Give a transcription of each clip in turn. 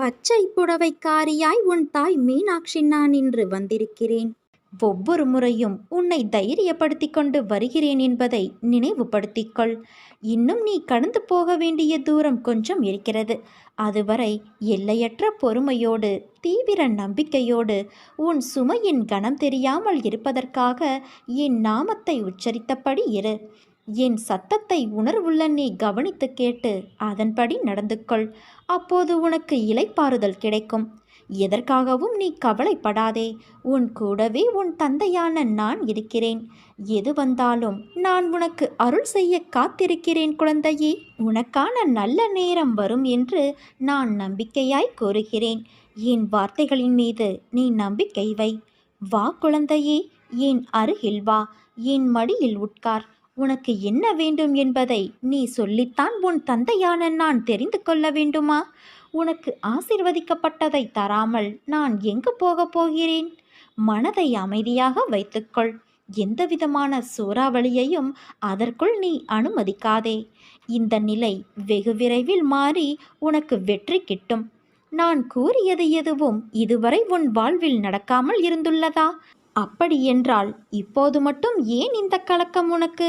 பச்சை புடவைக்காரியாய் உன் தாய் மீனாட்சி நான் இன்று வந்திருக்கிறேன். ஒவ்வொரு முறையும் உன்னை தைரியப்படுத்திக் கொண்டு வருகிறேன் என்பதை நினைவுபடுத்திக்கொள். இன்னும் நீ கடந்து போக வேண்டிய தூரம் கொஞ்சம் இருக்கிறது. அதுவரை எல்லையற்ற பொறுமையோடு தீவிர நம்பிக்கையோடு உன் சுமையின் கணம் தெரியாமல் இருப்பதற்காக என் நாமத்தை உச்சரித்தபடி இரு. என் சத்தத்தை உணர்வுள்ள நீ கவனித்து கேட்டு அதன்படி நடந்து கொள் அப்போது உனக்கு இலைப்பாறுதல் கிடைக்கும். எதற்காகவும் நீ கவலைப்படாதே. உன் கூடவே உன் தந்தையான நான் இருக்கிறேன். எது வந்தாலும் நான் உனக்கு அருள் செய்ய காத்திருக்கிறேன் குழந்தையே. உனக்கான நல்ல நேரம் வரும் என்று நான் நம்பிக்கையாய் கூறுகிறேன். என் வார்த்தைகளின் மீது நீ நம்பிக்கை வை. வா குழந்தையே என் அருகில் வா. என் மடியில் உட்கார். உனக்கு என்ன வேண்டும் என்பதை நீ சொல்லித்தான் உன் தந்தையான நான் தெரிந்து கொள்ள வேண்டுமா? உனக்கு ஆசிர்வதிக்கப்பட்டதை தராமல் நான் எங்கு போகப் போகிறேன்? மனதை அமைதியாக வைத்துக்கொள். எந்தவிதமான சூறாவளியையும் அதற்குள் நீ அனுமதிக்காதே. இந்த நிலை வெகு விரைவில் மாறி உனக்கு வெற்றி கிட்டும். நான் கூறியது எதுவும் இதுவரை உன் வாழ்வில் நடக்காமல் இருந்துள்ளதா? அப்படியென்றால் இப்போது மட்டும் ஏன் இந்த கலக்கம் உனக்கு?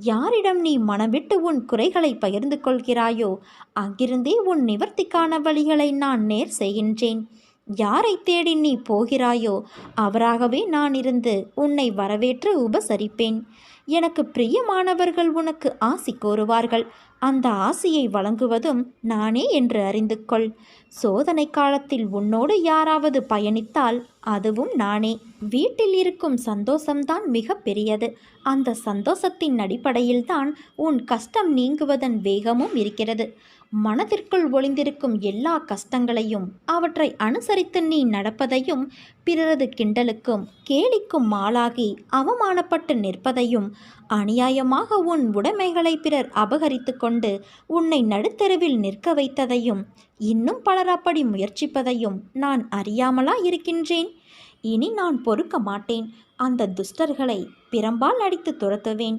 யாரிடம் நீ மனமிட்டு உன் குறைகளை பகிர்ந்து கொள்கிறாயோ அங்கிருந்தே உன் நிவர்த்திக்கான வழிகளை நான் நேர் செய்கின்றேன். யாரை தேடி நீ போகிறாயோ அவராகவே நான் இருந்து உன்னை வரவேற்று உபசரிப்பேன். எனக்கு பிரியமானவர்கள் உனக்கு ஆசி கோருவார்கள் அந்த ஆசையை வழங்குவதும் நானே என்று அறிந்து கொள் சோதனை காலத்தில் உன்னோடு யாராவது பயணித்தால் அதுவும் நானே. வீட்டில் இருக்கும் சந்தோஷம்தான் மிக பெரியது. அந்த சந்தோஷத்தின் அடிப்படையில்தான் உன் கஷ்டம் நீங்குவதன் வேகமும் இருக்கிறது. மனதிற்குள் ஒளிந்திருக்கும் எல்லா கஷ்டங்களையும் அவற்றை அனுசரித்து நீ நடப்பதையும் பிறரது கிண்டலுக்கும் கேலிக்கும் ஆளாகி அவமானப்பட்டு நிற்பதையும் அநியாயமாக உன் உடைமைகளை பிறர் அபகரித்து கொண்டு உன்னை நடுத்தெருவில் நிற்க வைத்ததையும் இன்னும் பலர் அப்படி முயற்சிப்பதையும் நான் அறியாமலா இருக்கின்றேன் இனி நான் பொறுக்க மாட்டேன். அந்த துஷ்டர்களை பிறம்பால் அடித்து துரத்துவேன்.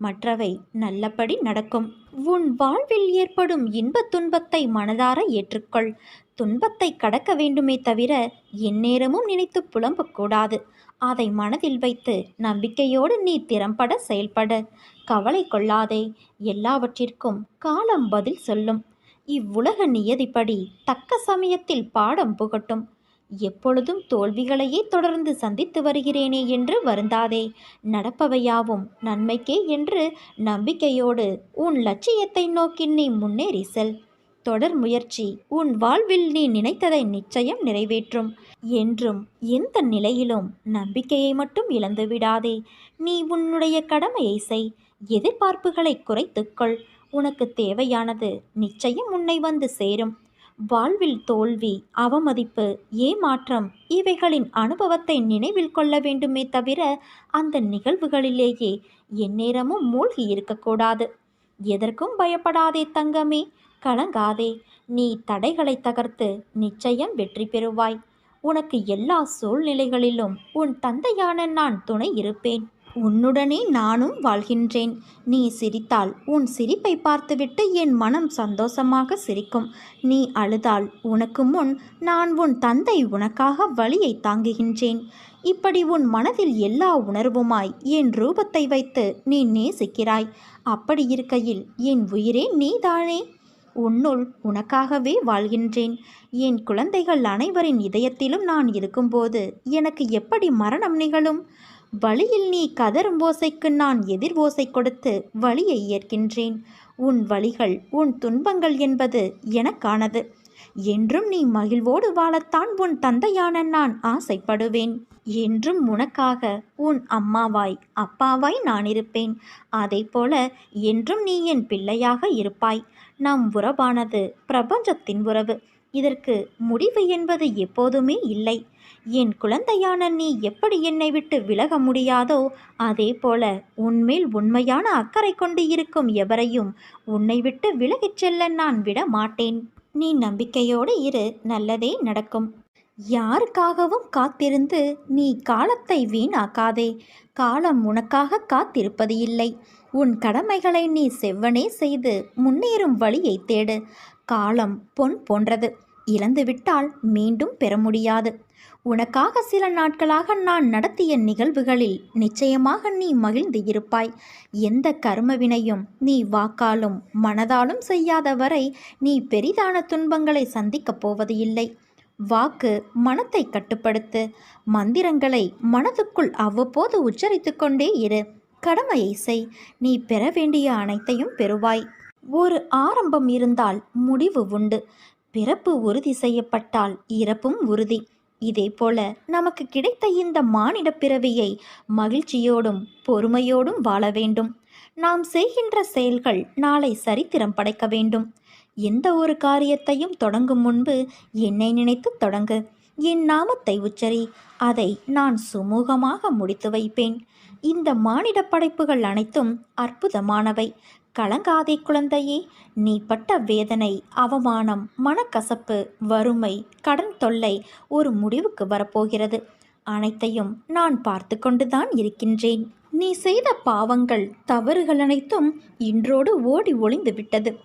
மற்றவை நல்லபடி நடக்கும். உன் வாழ்வில் ஏற்படும் இன்பத் துன்பத்தை மனதார ஏற்றுக்கொள். துன்பத்தை கடக்க வேண்டுமே தவிர எந்நேரமும் நினைத்து புலம்பக்கூடாது அதை மனதில் வைத்து நம்பிக்கையோடு நீ திறம்பட செயல்பட. கவலை கொள்ளாதே. எல்லாவற்றிற்கும் காலம் பதில் சொல்லும். இவ்வுலக நியதிப்படி தக்க சமயத்தில் பாடம் புகட்டும். எப்பொழுதும் தோல்விகளையே தொடர்ந்து சந்தித்து வருகிறேனே என்று வருந்தாதே. நடப்பவையாவும் நன்மைக்கே என்று நம்பிக்கையோடு உன் லட்சியத்தை நோக்கி நீ முன்னேறி செல் தொடர் முயற்சி உன் வாழ்வில் நீ நினைத்ததை நிச்சயம் நிறைவேற்றும். என்றும் எந்த நிலையிலும் நம்பிக்கையை மட்டும் இழந்து விடாதே. நீ உன்னுடைய கடமையை செய். எதிர்பார்ப்புகளை குறைத்துக்கொள். உனக்கு தேவையானது நிச்சயம் உன்னை வந்து சேரும். வாழ்வில் தோல்வி அவமதிப்பு ஏமாற்றம் இவைகளின் அனுபவத்தை நினைவில் கொள்ள வேண்டுமே தவிர அந்த நிகழ்வுகளிலேயே எந்நேரமும் மூழ்கி இருக்கக்கூடாது. எதற்கும் பயப்படாதே தங்கமே கலங்காதே. நீ தடைகளை தகர்த்து நிச்சயம் வெற்றி பெறுவாய். உனக்கு எல்லா சூழ்நிலைகளிலும் உன் தந்தையான நான் துணை இருப்பேன். உன்னுடனே நானும் வாழ்கின்றேன். நீ சிரித்தால் உன் சிரிப்பை பார்த்துவிட்டு என் மனம் சந்தோஷமாக சிரிக்கும். நீ அழுதால் உனக்கு முன் நான் உன் தந்தை உனக்காக வழியை தாங்குகின்றேன். இப்படி உன் மனதில் எல்லா உணர்வுமாய் என் ரூபத்தை வைத்து நீ நேசிக்கிறாய். அப்படி இருக்கையில் என் உயிரே நீதானே? உன்னுள் உனக்காகவே வாழ்கின்றேன். என் குழந்தைகள் அனைவரின் இதயத்திலும் நான் இருக்கும்போது எனக்கு எப்படி மரணம் நிகழும்? வழியில் நீ கதரும் ஓசைக்கு நான் எதிர் ஓசை கொடுத்து வழியை ஏற்கின்றேன். உன் வழிகள் உன் துன்பங்கள் என்பது எனக்கானது. என்றும் நீ மகிழ்வோடு வாழத்தான் உன் தந்தையான நான் ஆசைப்படுவேன். என்றும் உனக்காக உன் அம்மாவாய் அப்பாவாய் நான் இருப்பேன். போல என்றும் நீ என் பிள்ளையாக இருப்பாய். நம் உறவானது பிரபஞ்சத்தின் உறவு. இதற்கு முடிவு என்பது எப்போதுமே இல்லை. என் குழந்தையான நீ எப்படி என்னை விட்டு விலக முடியாதோ அதே போல உன்மேல் உண்மையான அக்கறை கொண்டு இருக்கும் எவரையும் உன்னை விட்டு விலகிச் செல்ல நான் விட மாட்டேன். நீ நம்பிக்கையோடு இரு நல்லதே நடக்கும். யாருக்காகவும் காத்திருந்து நீ காலத்தை வீணாக்காதே. காலம் உனக்காக காத்திருப்பது இல்லை. உன் கடமைகளை நீ செவ்வனே செய்து முன்னேறும் வழியை தேடு. காலம் பொன் போன்றது. இழந்துவிட்டால் மீண்டும் பெற முடியாது. உனக்காக சில நாட்களாக நான் நடத்திய நிகழ்வுகளில் நிச்சயமாக நீ மகிழ்ந்து இருப்பாய். எந்த கர்மவினையும் நீ வாக்காலும் மனதாலும் செய்யாத வரை நீ பெரிதான துன்பங்களை சந்திக்கப் போவது இல்லை. வாக்கு மனத்தை கட்டுப்படுத்து. மந்திரங்களை மனதுக்குள் அவ்வப்போது உச்சரித்து கொண்டே இரு. கடமையை செய். நீ பெற வேண்டிய அனைத்தையும் பெறுவாய். ஒரு ஆரம்பம் இருந்தால் முடிவு உண்டு. பிறப்பு உறுதி செய்யப்பட்டால் இறப்பும் உறுதி. இதேபோல நமக்கு கிடைத்த இந்த மானிட பிறவியை மகிழ்ச்சியோடும் பொறுமையோடும் வாழ வேண்டும். நாம் செய்கின்ற செயல்கள் நாளை சரித்திரம் படைக்க வேண்டும். எந்த ஒரு காரியத்தையும் தொடங்கும் முன்பு என்னை நினைத்து தொடங்கு. என் நாமத்தை உச்சரி அதை நான் சுமூகமாக முடித்து வைப்பேன். இந்த மானிட படைப்புகள் அனைத்தும் அற்புதமானவை. கலங்காதே குழந்தையே நீ பட்ட வேதனை அவமானம் மனக்கசப்பு வறுமை கடன் தொல்லை ஒரு முடிவுக்கு வரப்போகிறது. அனைத்தையும் நான் பார்த்து கொண்டுதான் இருக்கின்றேன். நீ செய்த பாவங்கள் தவறுகள் அனைத்தும் இன்றோடு ஓடி ஒளிந்து விட்டது.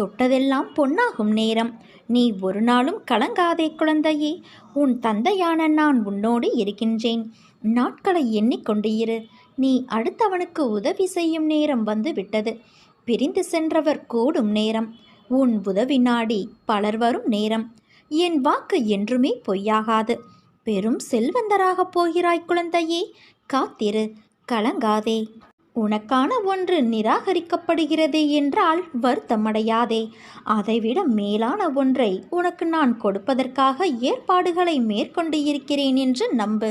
தொட்டதெல்லாம் பொன்னாகும் நேரம். நீ ஒரு நாளும் கலங்காதே குழந்தையே உன் தந்தையான நான் உன்னோடு இருக்கின்றேன். நாட்களை எண்ணிக்கொண்டு இரு. நீ அடுத்தவனுக்கு உதவி செய்யும் நேரம் வந்து விட்டது. பிரிந்து சென்றவர் கூடும் நேரம். உன் உதவி நாடி பலர் வரும் நேரம். என் வாக்கு என்றுமே பொய்யாகாது. பெரும் செல்வந்தராகப் போகிறாய் குழந்தையே காத்திரு கலங்காதே. உனக்கான ஒன்று நிராகரிக்கப்படுகிறது என்றால் வருத்தமடையாதே. அதைவிட மேலான ஒன்றை உனக்கு நான் கொடுப்பதற்காக ஏற்பாடுகளை மேற்கொண்டு இருக்கிறேன் என்று நம்பு.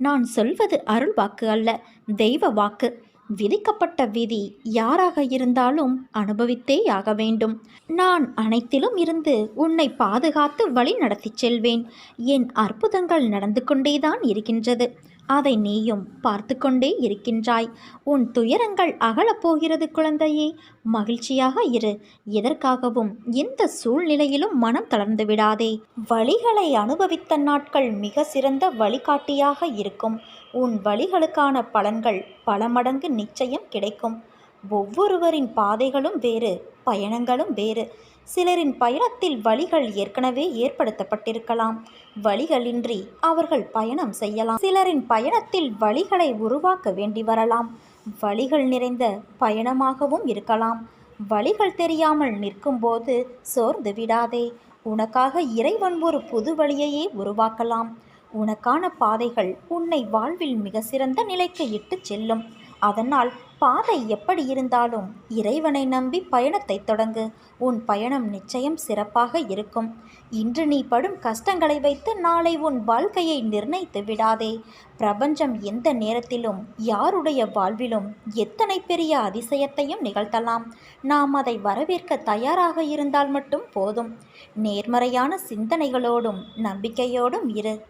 நான் சொல்வது அருள் வாக்கு அல்ல தெய்வ வாக்கு. விதிக்கப்பட்ட விதி யாராக இருந்தாலும் அனுபவித்தே ஆக வேண்டும். நான் அனைத்திலும் இருந்து உன்னை பாதுகாத்து வழி நடத்தி செல்வேன். என் அற்புதங்கள் நடந்து கொண்டேதான் இருக்கின்றது. அதை நீயும் பார்த்து கொண்டே இருக்கின்றாய். உன் துயரங்கள் அகலப்போகிறது குழந்தையே. மகிழ்ச்சியாக இரு. எதற்காகவும் எந்த சூழ்நிலையிலும் மனம் தளர்ந்து விடாதே. வழிகளை அனுபவித்த நாட்கள் மிக சிறந்த வழிகாட்டியாக இருக்கும். உன் வழிகளுக்கான பலன்கள் பல மடங்கு நிச்சயம் கிடைக்கும். ஒவ்வொருவரின் பாதைகளும் வேறு பயணங்களும் வேறு. சிலரின் பயணத்தில் வழிகள் ஏற்கனவே ஏற்படுத்தப்பட்டிருக்கலாம். வழிகளின்றி அவர்கள் பயணம் செய்யலாம். சிலரின் பயணத்தில் வழிகளை உருவாக்க வேண்டி வரலாம். வழிகள் நிறைந்த பயணமாகவும் இருக்கலாம். வழிகள் தெரியாமல் நிற்கும்போது சோர்ந்து விடாதே. உனக்காக இறைவன் ஒரு புது வழியையே உருவாக்கலாம். உனக்கான பாதைகள் உன்னை வாழ்வில் மிக சிறந்த நிலைக்கு இட்டு செல்லும். அதனால் பாதை எப்படி இருந்தாலும் இறைவனை நம்பி பயணத்தை தொடங்கு. உன் பயணம் நிச்சயம் சிறப்பாக இருக்கும். இன்று நீ படும் கஷ்டங்களை வைத்து நாளை உன் வாழ்க்கையை நிர்ணயித்து விடாதே. பிரபஞ்சம் எந்த நேரத்திலும் யாருடைய வாழ்விலும் எத்தனை பெரிய அதிசயத்தையும் நிகழ்த்தலாம். நாம் அதை வரவேற்க தயாராக இருந்தால் மட்டும் போதும். நேர்மறையான சிந்தனைகளோடும் நம்பிக்கையோடும் இரு.